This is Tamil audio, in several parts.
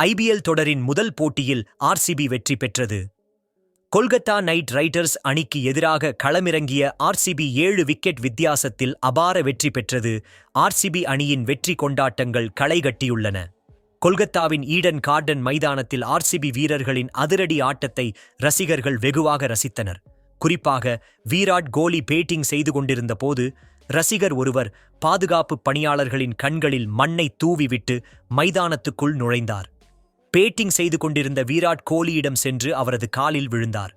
ஐபிஎல் தொடரின் முதல் போட்டியில் ஆர்சிபி வெற்றி பெற்றது. கொல்கத்தா நைட் ரைடர்ஸ் அணிக்கு எதிராக களமிறங்கிய ஆர்சிபி ஏழு விக்கெட் வித்தியாசத்தில் அபார வெற்றி பெற்றது. ஆர்சிபி அணியின் வெற்றி கொண்டாட்டங்கள் களைகட்டியுள்ளன கொல்கத்தாவின் ஈடன் கார்டன் மைதானத்தில் ஆர்சிபி வீரர்களின் அதிரடி ஆட்டத்தை ரசிகர்கள் வெகுவாக ரசித்தனர். குறிப்பாக வீராட் கோலி பேட்டிங் செய்து கொண்டிருந்த போது ரசிகர் ஒருவர் பாதுகாப்பு பணியாளர்களின் கண்களில் மண்ணை தூவிவிட்டு மைதானத்துக்குள் நுழைந்தார். பேட்டிங் செய்து கொண்டிருந்த விராட் கோலியிடம் சென்று அவரது காலில் விழுந்தார்.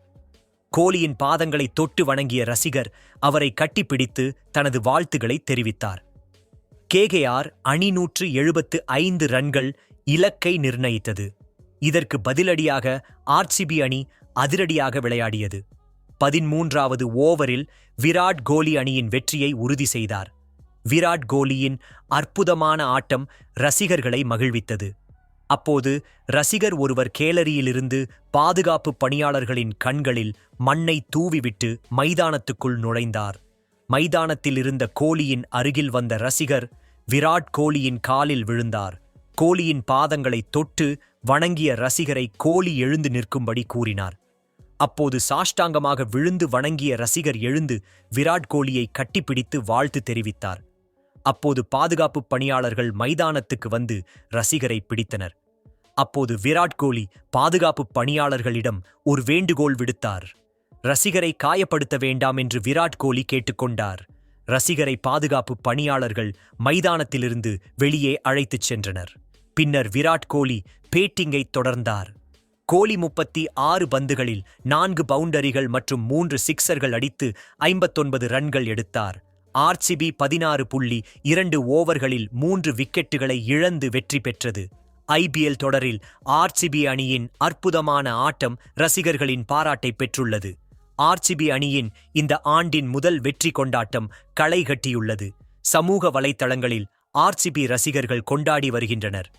கோலியின் பாதங்களை தொட்டு வணங்கிய ரசிகர் அவரை கட்டிப்பிடித்து தனது வாழ்த்துக்களை தெரிவித்தார். கேகேஆர் அணி நூற்று எழுபத்து ஐந்து ரன்கள் இலக்கை நிர்ணயித்தது. இதற்கு பதிலடியாக ஆர்சிபி அணி அதிரடியாக விளையாடியது. பதிமூன்றாவது ஓவரில் விராட் கோலி அணியின் வெற்றியை உறுதி செய்தார். விராட் கோலியின் அற்புதமான ஆட்டம் ரசிகர்களை மகிழ்வித்தது. அப்போது ரசிகர் ஒருவர் கேலரியிலிருந்து பாதுகாப்பு பணியாளர்களின் கண்களில் மண்ணை தூவிவிட்டு மைதானத்துக்குள் நுழைந்தார். மைதானத்தில் இருந்த கோலியின் அருகில் வந்த ரசிகர் விராட் கோலியின் காலில் விழுந்தார். கோலியின் பாதங்களை தொட்டு வணங்கிய ரசிகரை கோலி எழுந்து நிற்கும்படி கூறினார். அப்போது சாஷ்டாங்கமாக விழுந்து வணங்கிய ரசிகர் எழுந்து விராட் கோலியை கட்டிப்பிடித்து வாழ்த்து தெரிவித்தார். அப்போது பாதுகாப்பு பணியாளர்கள் மைதானத்துக்கு வந்து ரசிகரை பிடித்தனர். அப்போது விராட் கோலி பாதுகாப்பு பணியாளர்களிடம் ஒரு வேண்டுகோள் விடுத்தார். ரசிகரை காயப்படுத்த வேண்டாம் என்று விராட் கோலி கேட்டுக்கொண்டார். ரசிகரை பாதுகாப்பு பணியாளர்கள் மைதானத்திலிருந்து வெளியே அழைத்துச் சென்றனர். பின்னர் விராட் கோலி பேட்டிங்கை தொடர்ந்தார். கோலி முப்பத்தி ஆறு பந்துகளில் நான்கு பவுண்டரிகள் மற்றும் மூன்று சிக்சர்கள் அடித்து ஐம்பத்தொன்பது ரன்கள் எடுத்தார். ஆர்சிபி பதினாறு புள்ளி இரண்டு ஓவர்களில் மூன்று விக்கெட்டுகளை இழந்து வெற்றி பெற்றது. ஐபிஎல் தொடரில் ஆர்சிபி அணியின் அற்புதமான ஆட்டம் ரசிகர்களின் பாராட்டை பெற்றுள்ளது. ஆர்சிபி அணியின் இந்த ஆண்டின் முதல் வெற்றி கொண்டாட்டம் களை கட்டியுள்ளது. சமூக வலைத்தளங்களில் ஆர்சிபி ரசிகர்கள் கொண்டாடி வருகின்றனர்.